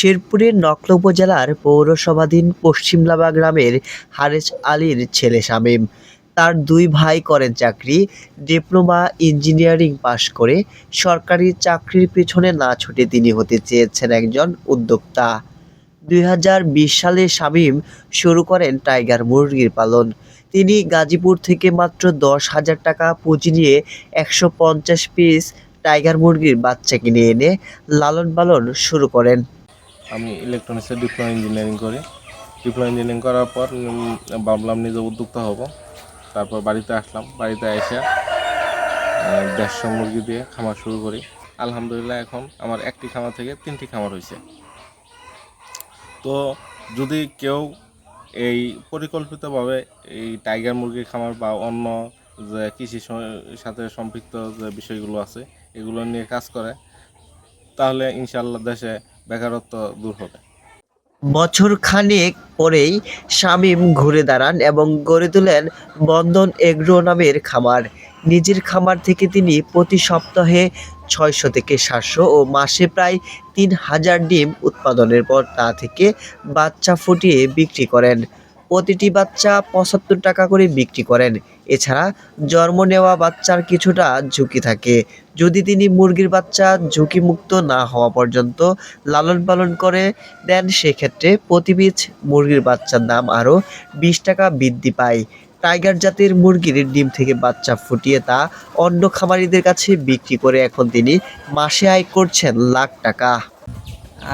শেরপুরের নকল উপজেলার পৌরসভাধীন পশ্চিমলাবা গ্রামের হারেস আলীর ছেলে শামীম। তার দুই ভাই করেন চাকরি, ডিপ্লোমা, ইঞ্জিনিয়ারিং পাশ করে সরকারি চাকরির পেছনে না ছুটে তিনি হতে চেয়েছেন একজন উদ্যোক্তা। দুই হাজার বিশ সালে শামীম শুরু করেন টাইগার মুরগির পালন। তিনি গাজীপুর থেকে মাত্র দশ হাজার টাকা পুঁজি নিয়ে একশো পঞ্চাশ পিস টাইগার মুরগির বাচ্চা কিনে এনে লালন পালন শুরু করেন। আমি ইলেকট্রনিক্সের ডিপ্লোমা ইঞ্জিনিয়ারিং করি। ডিপ্লোমা ইঞ্জিনিয়ারিং করার পর ভাবলাম নিজে উদ্যোক্তা হব। তারপর বাড়িতে আসলাম। বাড়িতে এসে দেড়শো মুরগি দিয়ে খামার শুরু করি। আলহামদুলিল্লাহ এখন আমার একটি খামার থেকে তিনটি খামার হয়েছে তো যদি কেউ এই পরিকল্পিতভাবে এই টাইগার মুরগির খামার বা অন্য যে কৃষির সাথে সম্পৃক্ত যে বিষয়গুলো আছে, এগুলো নিয়ে কাজ করে, তাহলে ইনশাল্লাহ দেশে বেকারত্ব দূর হবে। বছর খানেক পরেই শামীম ঘুরে দাঁড়ান এবং গড়ে তোলেন বন্ধন এগ্রো নামের খামার। নিজের খামার থেকে তিনি প্রতি সপ্তাহে ছয়শো থেকে সাতশো ও মাসে প্রায় তিন হাজার ডিম উৎপাদনের পর তা থেকে বাচ্চা ফুটিয়ে বিক্রি করেন। প্রতিটি বাচ্চা পঁচাত্তর টাকা করে বিক্রি করেন। এছাড়া জন্ম নেওয়া বাচ্চার কিছুটা ঝুঁকি থাকে। যদি তিনি মুরগির বাচ্চা ঝুঁকিমুক্ত না হওয়া পর্যন্ত লালন পালন করে দেন, সেক্ষেত্রে প্রতি মুরগির বাচ্চার দাম আরও বিশ টাকা বৃদ্ধি পায়। টাইগার জাতের মুরগির ডিম থেকে বাচ্চা ফুটিয়ে তা অন্য খামারিদের কাছে বিক্রি করে এখন তিনি মাসে আয় করছেন লাখ টাকা।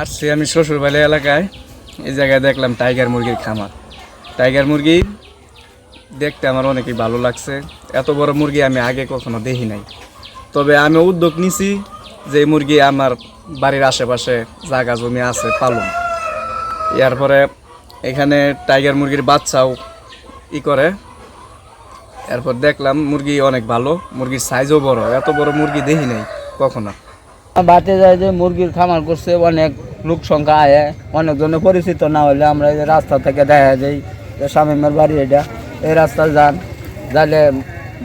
আসছি আমি শ্বশুরবাড়ি এলাকায়। এই জায়গায় দেখলাম টাইগার মুরগির খামার। টাইগার মুরগি দেখতে আমার অনেকই ভালো লাগছে। এত বড় মুরগি আমি আগে কখনো দেখি নাই। তবে আমি উদ্যোগ নিছি যে মুরগি আমার বাড়ির আশেপাশে জায়গা জমি আছে, পালন। এরপরে এখানে টাইগার মুরগির বাচ্চাও ই করে। এরপর দেখলাম মুরগি অনেক ভালো, মুরগির সাইজও বড়। এত বড় মুরগি দেখি নাই কখনো। বাতে যায় যে মুরগির খামার করছে, অনেক লোক সংখ্যা আয় অনেকজনে পরিচিত না হলে আমরা রাস্তা থেকে দেখা যাই যে স্বামীমের বাড়ি এটা। এই রাস্তা যান যাইলে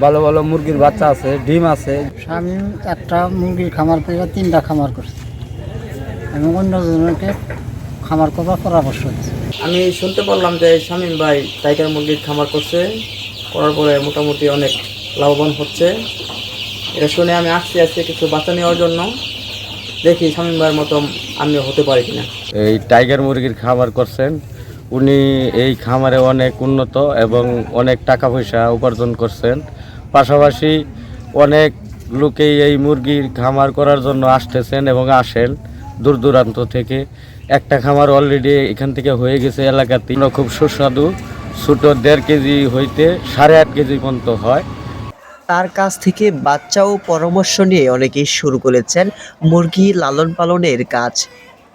ভালো ভালো মুরগির বাচ্চা আছে ডিম আছে। স্বামী একটা মুরগির খামার করে তিনটা খামার করছে। আমি অন্যজনকে খামার করার পরামর্শ দিচ্ছি আমি শুনতে পারলাম যে শামীম ভাই টাইগার মুরগির খামার করছে করার পরে মোটামুটি অনেক লাভবান হচ্ছে। এটা শুনে আমি আসছি আজকে কিছু বাচ্চা নেওয়ার জন্য। দেখি শামীম ভাইয়ের মতো আমিও হতে পারি কিনা। এই টাইগার মুরগির খামার করছেন উনি এই খামারে অনেক উন্নত এবং অনেক টাকা পয়সা উপার্জন করছেন। পাশাপাশি অনেক লোকেই এই মুরগির খামার করার জন্য আসতেছেন এবং আসেন দূর দূরান্ত থেকে। একটা খামার অলরেডি এখান থেকে হয়ে গেছে এলাকাতে খুব সুস্বাদু, ছোটো দেড় কেজি হইতে সাড়ে আট কেজি পর্যন্ত হয়। তার কাছ থেকে বাচ্চা ও পরামর্শ নিয়ে অনেকেই শুরু করেছেন মুরগি লালন পালনের কাজ।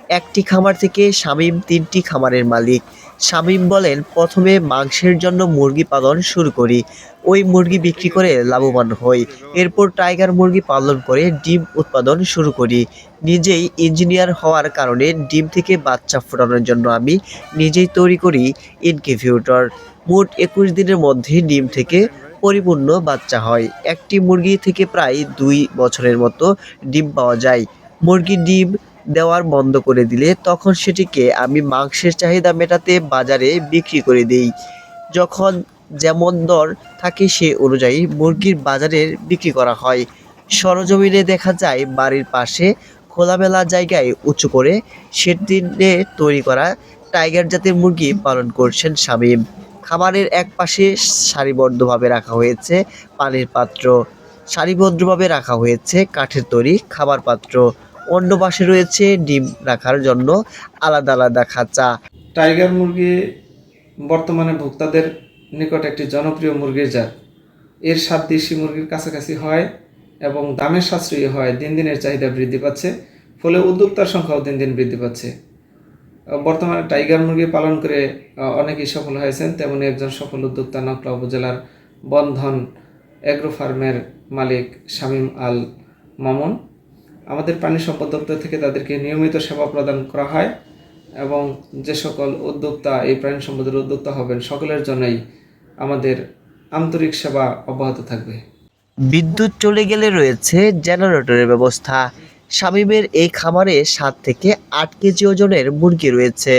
একটি খামার থেকে শামীম তিনটি খামারের মালিক। শামীম বলেন, প্রথমে মাংসের জন্য মুরগি পালন শুরু করি। ওই মুরগি বিক্রি করে লাভবান হই। এরপর টাইগার মুরগি পালন করে ডিম উৎপাদন শুরু করি। নিজেই ইঞ্জিনিয়ার হওয়ার কারণে ডিম থেকে বাচ্চা ফোটানোর জন্য আমি নিজেই তৈরি করি ইনকিউবেটর। মোট একুশ দিনের মধ্যে ডিম থেকে পরিপূর্ণ বাচ্চা হয়। একটি মুরগি থেকে প্রায় দুই বছরের মতো ডিম পাওয়া যায়। মুরগি ডিম দেওয়ার বন্ধ করে দিলে তখন সেটিকে আমি মাংসের চাহিদা মেটাতে বাজারে বিক্রি করে দিই। যখন যেমন দর থাকে সে অনুযায়ী মুরগির বাজারে বিক্রি করা হয়। সরজমিনে দেখা যায় বাড়ির পাশে খোলামেলা জায়গায় উঁচু করে শেড দিনে তৈরি করা টাইগার জাতের মুরগি পালন করছেন শামীম খাবারের এক পাশে সারিবদ্ধভাবে রাখা হয়েছে পানির পাত্র। সারিবদ্ধভাবে রাখা হয়েছে কাঠের তৈরি খাবার পাত্র। অন্য পাশে রয়েছে ডিম রাখার জন্য আলাদা আলাদা খাঁচা। টাইগার মুরগি বর্তমানে ভোক্তাদের নিকট একটি জনপ্রিয় মুরগির জাত। এর স্বাদ দেশি মুরগির কাছাকাছি হয় এবং দামের সাশ্রয়ী হয়, দিন দিনের চাহিদা বৃদ্ধি পাচ্ছে, ফলে উদ্যোক্তার সংখ্যাও দিন দিন বৃদ্ধি পাচ্ছে। বর্তমানে টাইগার মুরগি পালন করে অনেকেই সফল হয়েছেন, তেমনি একজন সফল উদ্যোক্তা নকলা উপজেলার বন্ধন অ্যাগ্রো ফার্মের মালিক শামীম আল মামুন। আমাদের পানি সম্পদ দপ্তর থেকে তাদেরকে নিয়মিত সেবা প্রদান করা হয় এবং যে সকল উদ্যোক্তা, এই প্রাণী সম্পদের উদ্যোক্তা হবেন, সকলের জন্যই আমাদের আন্তরিক সেবা অব্যাহত থাকবে। বিদ্যুৎ চলে গেলে রয়েছে জেনারেটরের ব্যবস্থা। শামীমের এই খামারে সাত থেকে আট কেজি ওজনের মুরগি রয়েছে।